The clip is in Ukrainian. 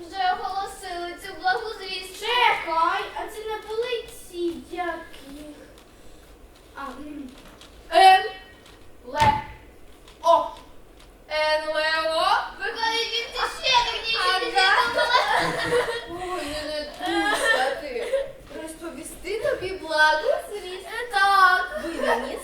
Вже оголосили цю благу звість. Чекай, а це не були ці які. А, Ен, ле, о. Ен, ле, о. Виходить, він ти ще так нічого не Ой, не душа ти. Розповісти тобі благу звість. Так. Ви мені